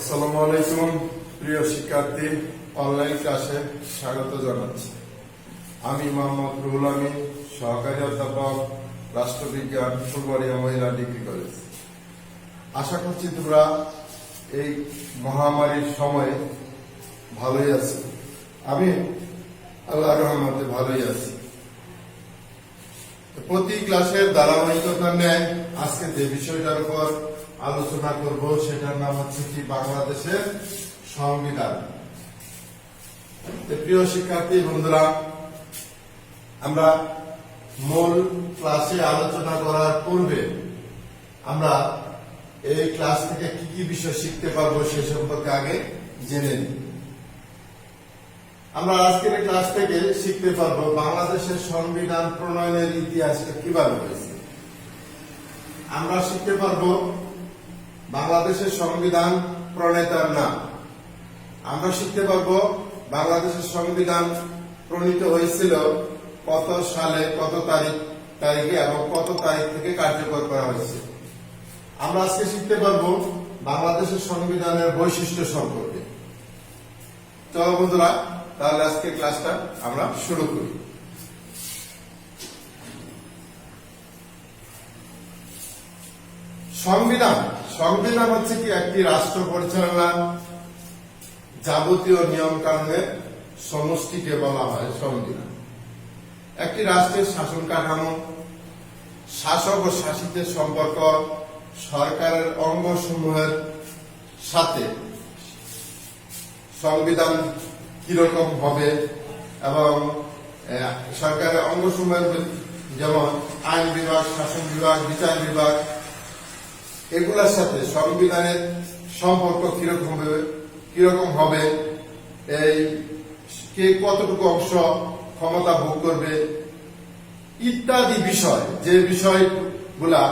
আসসালামু আলাইকুম, প্রিয় শিক্ষার্থী অনলাইন ক্লাসে স্বাগত জানাচ্ছি। আমি মোহাম্মদ রুহুল আমিন, সহকারী অধ্যাপক, রাষ্ট্রবিজ্ঞান, ফুলবাড়িয়া মহিলা ডিগ্রি কলেজ। আশা করছি তোমরা এই মহামারীর সময়ে ভালোই আছো। আমি আল্লাহ রহমতে ভালোই আছি। প্রতি ক্লাসের ধারাবাহিকতা নেয় আজকে যে বিষয়টার উপর আলোচনা করব, সেটার নাম হচ্ছে কি বাংলাদেশের সংবিধান। প্রিয় শিক্ষার্থী, বন্ধুরা, আমরা মূল ক্লাসে আলোচনা করার পূর্বে আমরা এই ক্লাস থেকে কি কি বিষয় শিখতে পারব সে সম্পর্কে আগে জেনে নিই। আমরা আজকের ক্লাস থেকে শিখতে পারব বাংলাদেশের সংবিধান প্রণয়নের ইতিহাসটা কীভাবে হয়েছে আমরা শিখতে পারব বাংলাদেশের সংবিধান প্রণেতার নাম। আমরা শিখতে পারব বাংলাদেশের সংবিধান প্রণীত হয়েছিল কত সালে, কত তারিখ, তারিখে এবং কত তারিখ থেকে কার্যকর করা হয়েছে। আমরা আজকে শিখতে পারব বাংলাদেশের সংবিধানের বৈশিষ্ট্য সম্পর্কে। চলো বন্ধুরা, তাহলে আজকে ক্লাসটা আমরা শুরু করি। সংবিধান। সংবিধান হচ্ছে কি একটি রাষ্ট্র পরিচালনা যাবতীয় নিয়ম কানুনের সমষ্টিকে বলা হয় সংবিধান। একটি রাষ্ট্রের শাসন কাঠামো, শাসক ও শাসিতের সম্পর্ক, সরকারের অঙ্গসমূহের সাথে সংবিধান কীরকম হবে এবং সরকারের অঙ্গসমূহের যেমন আইন বিভাগ, শাসন বিভাগ, বিচার বিভাগ এগুলোর সাথে সংবিধানের সম্পর্ক কীরকম হবে কীরকম হবে, এই কে কতটুকু অংশ ক্ষমতা ভোগ করবে, ইত্যাদি বিষয়, যে বিষয়গুলা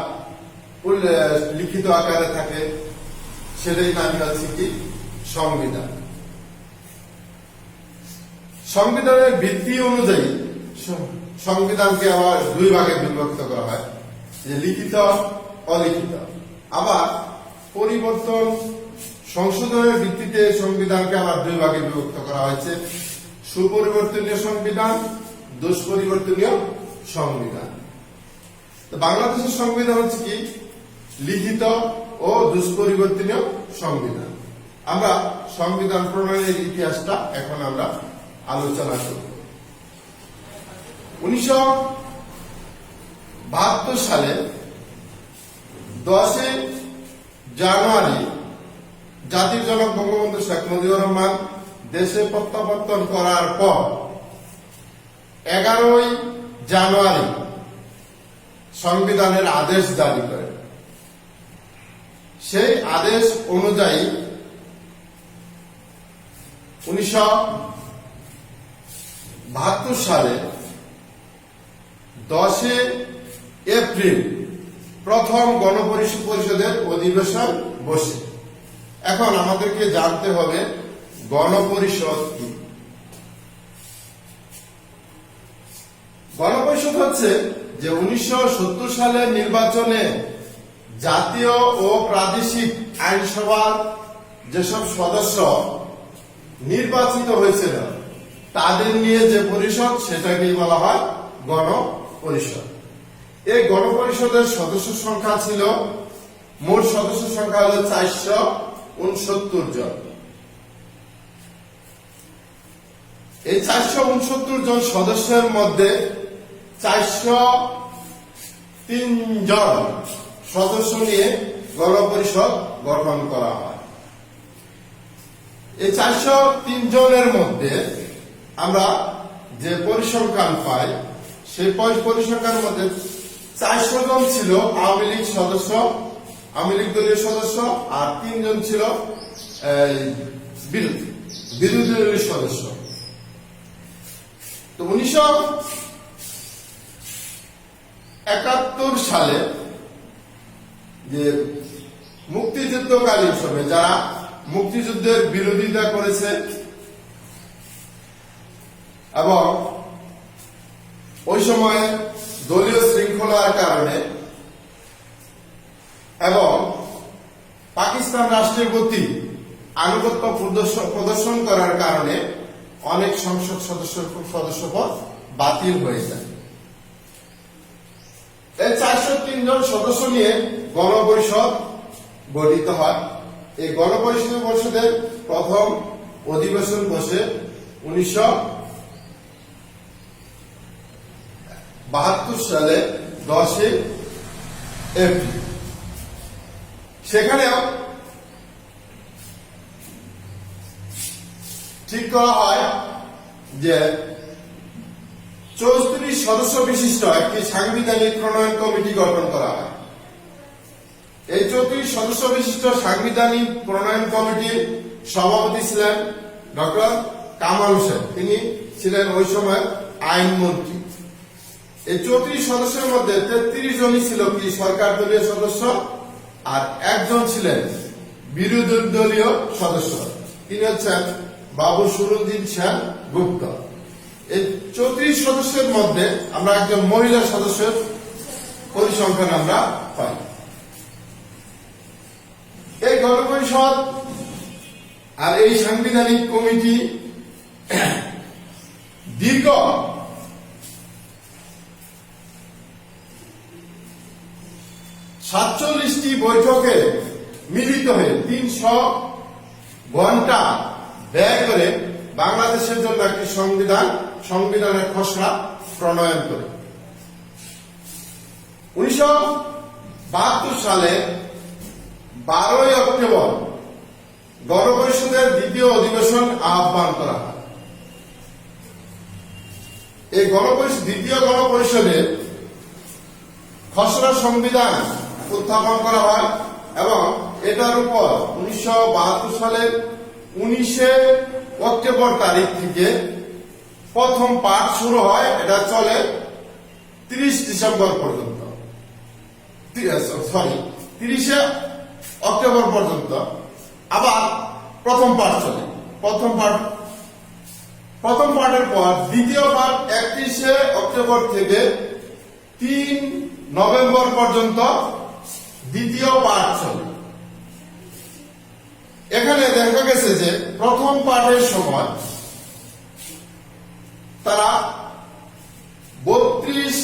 লিখিত আকারে থাকে, সেটাই নামই হচ্ছে কি? সংবিধান। সংবিধানের ভিত্তি অনুযায়ী সংবিধানকে আবার দুই ভাগে বিভক্ত করা হয়, যে লিখিত, অলিখিত। আবার পরিবর্তন সংশোধনের ভিত্তিতে সংবিধানকে আবার দুই ভাগে বিভক্ত করা হয়েছে। সুপরিবর্তনীয় সংবিধান, দুষ্পরিবর্তনীয় সংবিধান। বাংলাদেশের সংবিধান হচ্ছে কি? লিখিত ও দুষ্পরিবর্তনীয় সংবিধান। আমরা সংবিধান প্রণয়নের ইতিহাসটা এখন আমরা আলোচনা করব। উনিশশো বাহাত্তর সালে দশই জানুয়ারি জাতির জনক বঙ্গবন্ধু শেখ মুজিবুর রহমান দেশে প্রত্যাবর্তন করার পর এগারোই জানুয়ারি সংবিধানের আদেশ জারি করে। সেই আদেশ অনুযায়ী উনিশশো বাহাত্তর সালে দশে এপ্রিল প্রথম গণপরিষদ পরিষদের অধিবেশন বসে। এখন আমাদেরকে জানতে হবে গণপরিষদ কি? গণপরিষদ হচ্ছে যে উনিশশো সত্তর সালের নির্বাচনে জাতীয় ও প্রাদেশিক আইনসভার যেসব সদস্য নির্বাচিত হয়েছিল, তাদের নিয়ে যে পরিষদ, সেটাকেই বলা হয় গণপরিষদ। এই গণপরিষদের সদস্য সংখ্যা ছিল, মোট সদস্য সংখ্যা হল চারশো উনসত্তর জন। এই চারশো উনসত্তর জন সদস্যের মধ্যে চারশো তিন জন সদস্য নিয়ে গণপরিষদ গঠন করা হয়। এই চারশো তিন জনের মধ্যে আমরা যে পরিসংখ্যান পাই, সেই পরি- পরিসংখ্যানের মধ্যে চারশো ছিল আওয়ামী লীগ সদস্য, আওয়ামী লীগ দলীয় সদস্য, আর তিনজন ছিল বিরোধী বিরোধী দলীয় সদস্য। তো উনিশশো একাত্তর সালে যে মুক্তিযুদ্ধকালীন সময়ে যারা মুক্তিযুদ্ধের বিরোধিতা করেছে এবং ওই সময়ে দলীয় শৃঙ্খলার কারণে এবং পাকিস্তান রাষ্ট্রের প্রতি আনুগত্য প্রদর্শন করার কারণে অনেক সংসদ সদস্য সদস্য পদ বাতিল হয়ে যায়। এই চারশো জন সদস্য নিয়ে গণপরিষদ গঠিত হয়। এই গণপরিষদ পরিষদের প্রথম অধিবেশন বসে উনিশশো বাহাত্তর সালে দশই এপ্রিল। সেখানেও ঠিক করা হয় যে চৌত্রিশ সদস্য বিশিষ্ট একটি সাংবিধানিক প্রণয়ন কমিটি গঠন করা হয়। এই চৌত্রিশ সদস্য বিশিষ্ট সাংবিধানিক প্রণয়ন কমিটির সভাপতি ছিলেন ডক্টর কামাল হোসেন। তিনি ছিলেন ওই সময় আইনমন্ত্রী। এই চৌত্রিশ সদস্যের মধ্যে তেত্রিশ জনই ছিল কি সরকার দলীয় সদস্য আর একজন ছিলেন বিরোধী দলীয় সদস্য। তিনি হচ্ছেন বাবু সুরুদ্দিন সেন গুপ্ত। এই চৌত্রিশ সদস্যের মধ্যে আমরা একজন মহিলা সদস্যের পরিসংখ্যান আমরা পাই। এই গণপরিষদ আর এই সাংবিধানিক কমিটি দীর্ঘ সাতচল্লিশটি বৈঠকে মিলিত হয়ে তিনশো ঘণ্টা ব্যয় করে বাংলাদেশের জন্য একটি সংবিধান, সংবিধানের খসড়া প্রণয়ন করে। উনিশশো বাহাত্তর সালে বারোই অক্টোবর গণপরিষদের দ্বিতীয় অধিবেশন আহ্বান করা হয়। এই গণপরিষদ দ্বিতীয় গণপরিষদের খসড়া সংবিধান উত্থাপন করা হয় এবং এটার উপর উনিশশো বাহাত্তর সালের উনিশে অক্টোবর তারিখ থেকে প্রথম পাঠ শুরু হয়, এটা চলে তিরিশ ডিসেম্বর পর্যন্ত। সরি তিরিশে অক্টোবর পর্যন্ত। আবার প্রথম পাঠ চলে। প্রথম পাঠ, প্রথম পাঠের পর দ্বিতীয় পাঠ একত্রিশে অক্টোবর থেকে তিন নভেম্বর পর্যন্ত দ্বিতীয় পাঠ। চলে এখানে দেখা গেছে যে প্রথম পাঠের সময় তারা বত্রিশ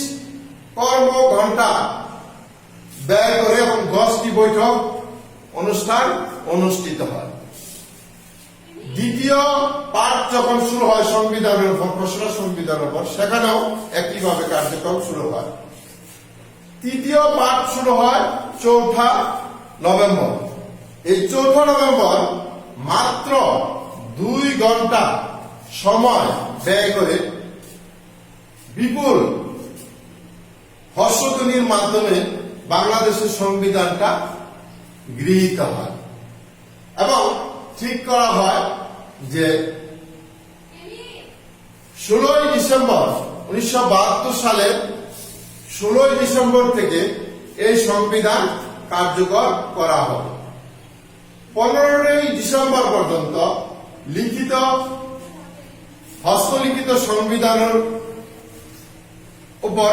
কর্ম ঘণ্টা ব্যয় করে এবং দশটি বৈঠক, অনুষ্ঠান অনুষ্ঠিত হয়। দ্বিতীয় পাঠ যখন শুরু হয়, সংবিধানের উপর খসড়া সংবিধানের উপর, সেখানেও একইভাবে কার্যক্রম শুরু হয়। তৃতীয় পাঠ শুরু হয় চৌঠা নভেম্বর। এই চৌঠা নভেম্বর মাত্র দুই ঘণ্টা সময় ব্যয় করে বিপুল হর্ষধ্বনির মাধ্যমে বাংলাদেশের সংবিধানটা গৃহীত হয়। এবং ঠিক করা হয় যে ষোলোই ডিসেম্বর উনিশশো সালের ষোলোই ডিসেম্বর থেকে এই সংবিধান কার্যকর করা হবে। পনেরোই ডিসেম্বর পর্যন্ত লিখিত, হস্তলিখিত সংবিধানের উপর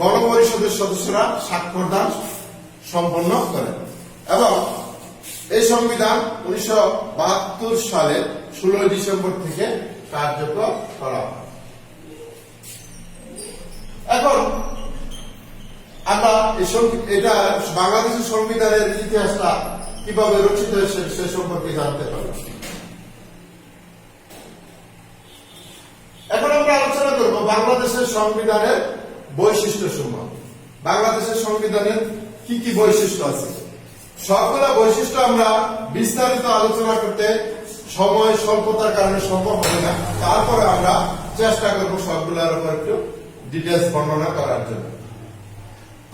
গণপরিষদের সদস্যরা স্বাক্ষর দান সম্পন্ন করেন এবং এই সংবিধান উনিশশো সালের ষোলোই ডিসেম্বর থেকে কার্যকর করা হয় এখন আমরা এটা বাংলাদেশের সংবিধানের ইতিহাসটা কীভাবে রচিত হয়েছে সে সম্পর্কে জানতে পারলাম এখন আমরা আলোচনা করব বাংলাদেশের সংবিধানের বৈশিষ্ট্য সমূহ বাংলাদেশের সংবিধানের কি কি বৈশিষ্ট্য আছে? সবগুলা বৈশিষ্ট্য আমরা বিস্তারিত আলোচনা করতে সময় স্বল্পতার কারণে সম্ভব হবে না। তারপরে আমরা চেষ্টা করব সবগুলোর উপর একটু ডিটেলস বর্ণনা করার জন্য।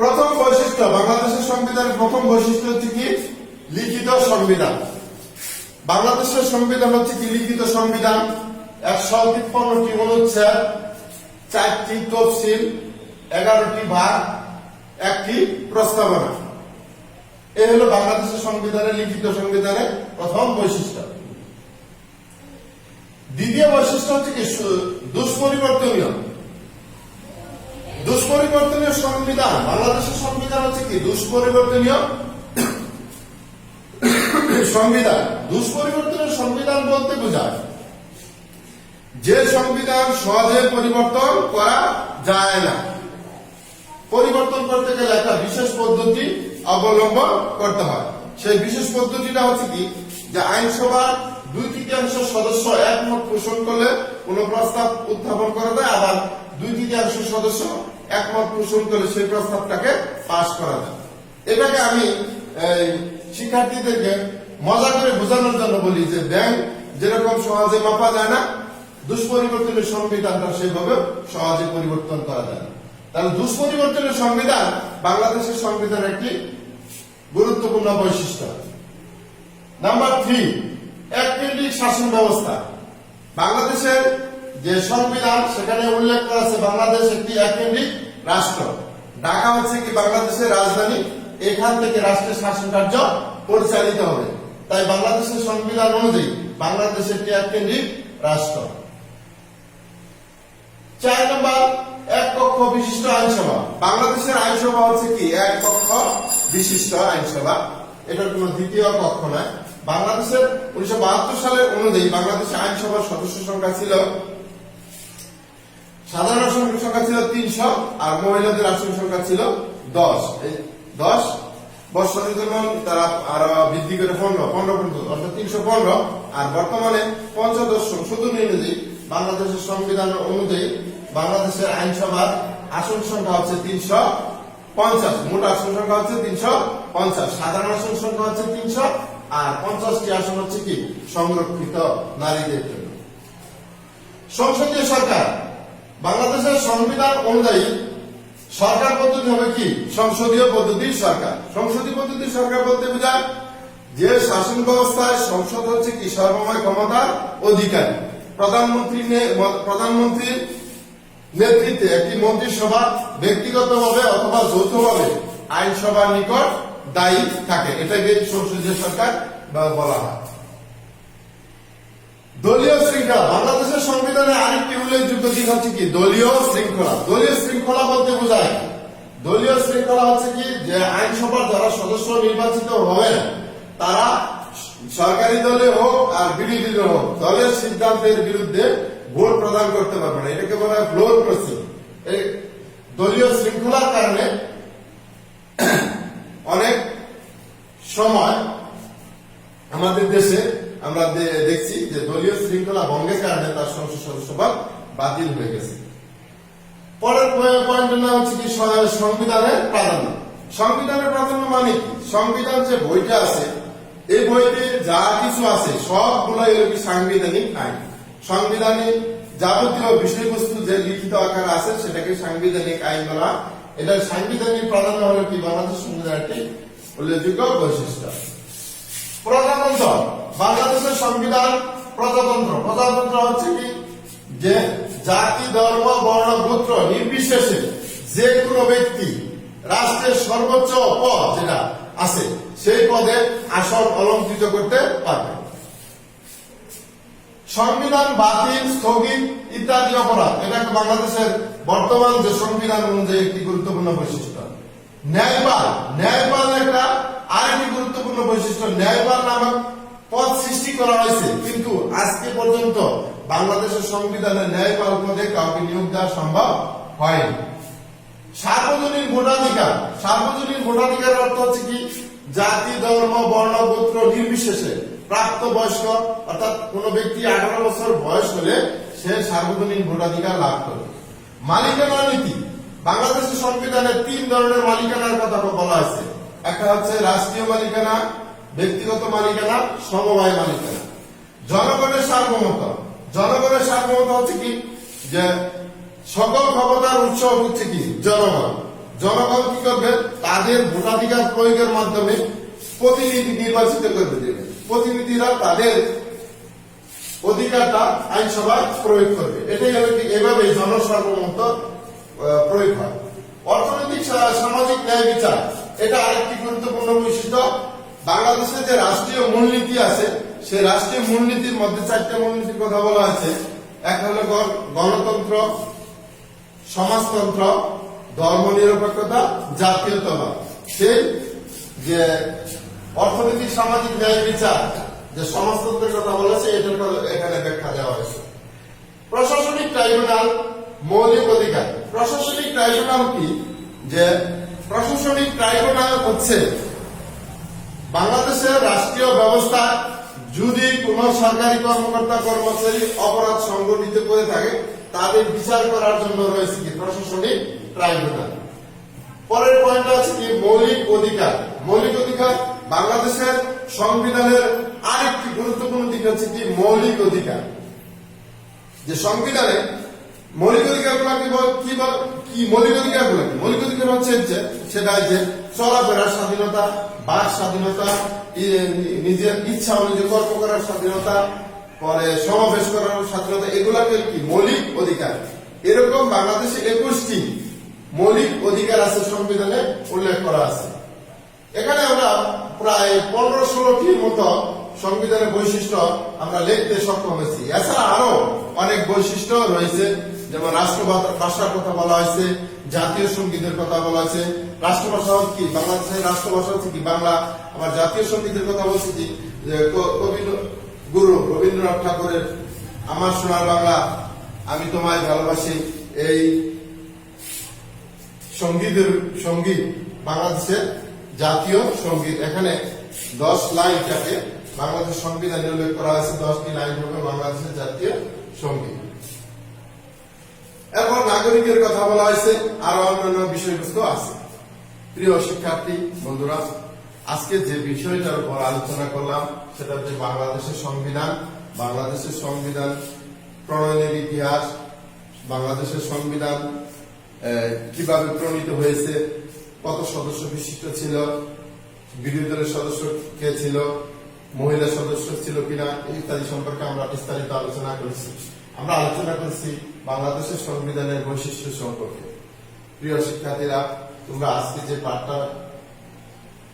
প্রথম বৈশিষ্ট্য, বাংলাদেশের সংবিধানের প্রথম বৈশিষ্ট্য হচ্ছে কি? লিখিত সংবিধান। বাংলাদেশের সংবিধান হচ্ছে কি? লিখিত সংবিধান। একশো তিপ্পান্নটি অনুচ্ছেদ চারটি তফসিল, এগারোটি ভাগ, একটি প্রস্তাবনা। এ হলো বাংলাদেশের সংবিধানের লিখিত সংবিধানের প্রথম বৈশিষ্ট্য। দ্বিতীয় বৈশিষ্ট্য হচ্ছে কি? দুষ্পরিবর্তনীয়। দুষ্পরিবর্তনীয় সংবিধান, বাংলাদেশের সংবিধান হচ্ছে কি? দুষ্পরিবর্তনীয় সংবিধান। দুষ্পরিবর্তনের সংবিধান বলতে বোঝায় যে সংবিধান সহজে পরিবর্তন করা যায় না। পরিবর্তন করতে গেলে একটা বিশেষ পদ্ধতি অবলম্বন করতে হয়। সেই বিশেষ পদ্ধতিটা হচ্ছে কি? যে আইনসভার দুই তৃতীয়াংশ সদস্য একমত পোষণ করলে কোন প্রস্তাব উত্থাপন করা যায়, আবার দুই তৃতীয়াংশ সদস্য একমত পোষণ করলে সেই প্রস্তাবটাকে পাশ করা যায়। এটাকে আমি শিক্ষার্থীদেরকে মজা করে বোঝানোর জন্য বলি যে ব্যাংক যেরকম সহজে মাপা যায় না, দুষ্পরিবর্তনের সংবিধানটা সেভাবে সহজে পরিবর্তন করা যায় তাহলে দুষ্পরিবর্তনের সংবিধান বাংলাদেশের সংবিধানের একটি গুরুত্বপূর্ণ বৈশিষ্ট্য। নাম্বার থ্রি, এককেন্দ্রিক শাসন ব্যবস্থা। বাংলাদেশের যে সংবিধান সেখানে উল্লেখ করা আছে, বাংলাদেশ একটি এককেন্দ্রিক রাষ্ট্র। ঢাকা হচ্ছে কি বাংলাদেশের রাজধানী? এখান থেকে রাষ্ট্রের শাসন কার্য পরিচালিত হবে। তাই বাংলাদেশের সংবিধান অনুযায়ী বাংলাদেশ একটি রাষ্ট্র। চার নম্বর, এক কক্ষ বিশিষ্ট আইনসভা। বাংলাদেশের আইনসভা হচ্ছে কি? এক কক্ষ বিশিষ্ট আইনসভা। এটার কোন দ্বিতীয় কক্ষ নয়। বাংলাদেশের উনিশশো বাহাত্তর সালের অনুযায়ী বাংলাদেশের আইনসভার সদস্য সংখ্যা ছিল সাধারণ আসন সংখ্যা ছিল তিনশো আর মহিলাদের আসন সংখ্যা ছিল দশ। এই দশ বছরের জন্য তারা আরও বৃদ্ধি করে পনেরো। পনেরো পর্যন্ত, অর্থাৎ তিনশো পনেরো। আর বর্তমানে পঞ্চদশ সংশোধনী অনুযায়ী বাংলাদেশের সংবিধান অনুযায়ী বাংলাদেশের আইনসভার আসন সংখ্যা হচ্ছে তিনশো পঞ্চাশ। মোট আসন সংখ্যা হচ্ছে তিনশো পঞ্চাশ। সাধারণ আসন সংখ্যা হচ্ছে তিনশো আর পঞ্চাশটি আসন হচ্ছে কি? সংরক্ষিত নারীদের জন্য। সংসদীয় সরকার বাংলাদেশের সংবিধান অনুযায়ী সরকার পদ্ধতি হবে কি? সংসদীয় পদ্ধতির সরকার। সংসদীয় পদ্ধতির সরকার বলতে বোঝায় যে শাসন ব্যবস্থায় সংসদ হচ্ছে কি? সর্বময় ক্ষমতার অধিকারী। প্রধানমন্ত্রী প্রধানমন্ত্রীর নেতৃত্বে একটি মন্ত্রিসভা ব্যক্তিগতভাবে অথবা যৌথভাবে আইনসভার নিকট দায়ী থাকে। এটাকে সংসদীয় সরকার বলা হয়। দলীয় শৃঙ্খলা, বাংলাদেশের সংবিধানে আরেকটি উল্লেখযোগ্য দিক হচ্ছে কি? দলীয় শৃঙ্খলা। দলীয় শৃঙ্খলা বলতে বোঝায় দলীয় শৃঙ্খলা হচ্ছে কি? যে আইনসভার যারা সদস্য নির্বাচিত হবেন, তারা সরকারি দলে হোক আর বিরোধী দলে হোক, দলের সিদ্ধান্তের বিরুদ্ধে ভোট প্রদান করতে পারবে না। এটাকে বলা হয় ফ্লোর এই দলীয় শৃঙ্খলার কারণে অনেক সময় আমাদের দেশে আমরা দে- দেখছি যে দলীয় শৃঙ্খলা ভঙ্গের কারণে সদস্যপদ বাতিল হয়ে গেছে। পরের পয়েন্টের নাম হচ্ছে কি সংবিধানের প্রাধান্য। সংবিধানের প্রাধান্য মানে সংবিধান যে বইটা আছে, এই বইতে যা কিছু আছে, সবগুলো এলো কি সাংবিধানিক আইন। সংবিধানিক যাবতীয় বিষয়বস্তু যে লিখিত আকার আছে, সেটাকে সাংবিধানিক আইন বলা এটা সাংবিধানিক প্রাধান্য হলো কি? বাংলাদেশ সংবিধানের একটি উল্লেখযোগ্য বৈশিষ্ট্য। প্রজাতন্ত্র। বাংলাদেশের সংবিধান প্রজাতন্ত্র। প্রজাতন্ত্র হচ্ছে কি? যে জাতি, ধর্ম, বর্ণ, গোত্র নির্বিশেষে যে কোনো ব্যক্তি রাষ্ট্রের সর্বোচ্চ পদ যেটা আছে, সেই পদে আসন অলঙ্কৃত করতে পারবে। সংবিধান বাতিল, স্থগিত ইত্যাদি অপরাধ, এটা একটা বাংলাদেশের বর্তমান যে সংবিধান অনুযায়ী একটি গুরুত্বপূর্ণ বৈশিষ্ট্য। ন্যায়পাল ন্যায়পাল একটা আরেকটি গুরুত্বপূর্ণ বৈশিষ্ট্য। ন্যায়পাল নামক পদ সৃষ্টি করা হয়েছে, কিন্তু আজকে পর্যন্ত বাংলাদেশের সংবিধানে ন্যায়পাল পদে কাউকে নিয়োগ দেওয়া সম্ভব হয়নি। সার্বজনীন ভোটাধিকার সার্বজনীন ভোটাধিকার অর্থ হচ্ছে কি? জাতি, ধর্ম, বর্ণ, গোত্র নির্বিশেষে প্রাপ্ত বয়স্ক, অর্থাৎ কোন ব্যক্তি আঠারো বছর বয়স হলে সে সার্বজনীন ভোটাধিকার লাভ করে। মালিকানা নীতি, বাংলাদেশের সংবিধানে তিন ধরনের মালিকানার কথা বলা হয়েছে। একটা হচ্ছে রাষ্ট্রীয় মালিকানা, ব্যক্তিগত মালিকানা, সমবায় মালিকানা। জনগণের সার্বভৌমত্ব জনগণের সার্বভৌমত্ব হচ্ছে কি? যে সকল ক্ষমতার উৎস হচ্ছে কি? জনগণ। জনগণ কি করবে? তাদের ভোটাধিকার প্রয়োগের মাধ্যমে প্রতিনিধি নির্বাচিত করবে দেবে। প্রতিনিধিরা তাদের অধিকারটা আইনসভায় প্রয়োগ করবে। এটাই হবে কি? এভাবে জনসার্বভৌমত্ব প্রয়োগ হয়। অর্থনৈতিক সামাজিক ন্যায় বিচার, এটা আরেকটি গুরুত্বপূর্ণ বৈশিষ্ট্য। বাংলাদেশে যে রাষ্ট্রীয় মূলনীতি আছে সেই রাষ্ট্রীয় মূলনীতির মধ্যে চারটে মূলনীতির কথা বলা আছে এক হলো গণতন্ত্র, সমাজতন্ত্র ধর্ম নিরপেক্ষতা জাতীয়তাবাদ। সেই যে অর্থনৈতিক, সামাজিক ন্যায় বিচার, যে সমাজতন্ত্রের কথা বলেছে এটার এখানে ব্যাখ্যা দেওয়া হয়েছে। প্রশাসনিক ট্রাইব্যুনাল, মৌলিক অধিকার। প্রশাসনিক ট্রাইব্যুনাল কি? যে প্রশাসনিক ট্রাইব্যুনাল হচ্ছে বাংলাদেশের রাষ্ট্রীয় ব্যবস্থা যদি কোন সরকারি কর্মকর্তা, কর্মচারী অপরাধ সংগঠিত করে থাকে, তাদের বিচার করার জন্য রয়েছে কি? প্রশাসনিক ট্রাইব্যুনাল। পরের পয়েন্ট আছে কি? মৌলিক অধিকার। মৌলিক অধিকার বাংলাদেশের সংবিধানের আরেকটি গুরুত্বপূর্ণ দিক হচ্ছে কি? মৌলিক অধিকার। যে সংবিধানে মৌলিক অধিকার কি কি মৌলিক অধিকারগুলো কি? মৌলিক অধিকার হচ্ছে যে, সেটা যে চলাফেরার স্বাধীনতা, বাক স্বাধীনতা নিজের ইচ্ছা অনুযায়ী কর্ম করার স্বাধীনতা, পরে সমাবেশ করার স্বাধীনতা, এগুলাকে কি? মৌলিক অধিকার। এরকম বাংলাদেশে একুশটি মৌলিক অধিকার আছে, সংবিধানে উল্লেখ করা আছে। এখানে আমরা প্রায় পনেরো ষোলোটির মতো সংবিধানের বৈশিষ্ট্য আমরা লিখতে সক্ষম হয়েছি। এছাড়া আরও অনেক বৈশিষ্ট্য রয়েছে। যেমন রাষ্ট্রভাষা ভাষার কথা বলা হয়েছে, জাতীয় সঙ্গীতের কথা বলা হয়েছে। রাষ্ট্রভাষা কি? বাংলাদেশের রাষ্ট্রভাষা হচ্ছে কি? বাংলা আমার জাতীয় সঙ্গীতের কথা বলছি কি? গুরু রবীন্দ্রনাথ ঠাকুরের আমার সোনার বাংলা, আমি তোমায় ভালোবাসি। এই সঙ্গীতের সংগীত বাংলাদেশের জাতীয় সংগীত। এখানে দশ লাইন থাকে বাংলাদেশ সংবিধানে উল্লেখ করা হয়েছে, দশটি লাইন হবে বাংলাদেশের জাতীয় সংগীত। এরপর নাগরিকের কথা বলা হয়েছে, আরও অন্যান্য বিষয়বস্তু আছে। প্রিয় শিক্ষার্থী, বন্ধুরা, আজকে যে বিষয়টার উপর আলোচনা করলাম, সেটা হচ্ছে বাংলাদেশের সংবিধান। বাংলাদেশের সংবিধান প্রণয়নের ইতিহাস, বাংলাদেশের সংবিধান কীভাবে প্রণীত হয়েছে, কত সদস্য বিশিষ্ট ছিল, বিরোধী দলের সদস্য কে ছিল, মহিলা সদস্য ছিল কিনা, ইত্যাদি সম্পর্কে আমরা বিস্তারিত আলোচনা করেছি। আমরা আলোচনা করছি বাংলাদেশের সংবিধানের বৈশিষ্ট্য সম্পর্কে। প্রিয় শিক্ষার্থীরা, তোমরা আজকে যে পাঠটা,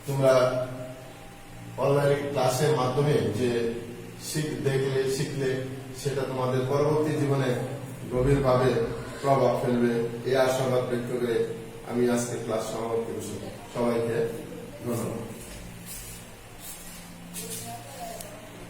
তোমরা অনলাইন ক্লাসের মাধ্যমে যে শিখ দেখলে, শিখলে, সেটা তোমাদের পরবর্তী জীবনে গভীরভাবে প্রভাব ফেলবে। এই আশাবাদ ব্যক্ত করে আমি আজকে ক্লাস সমাপ্ত করছি। সবাইকে ধন্যবাদ।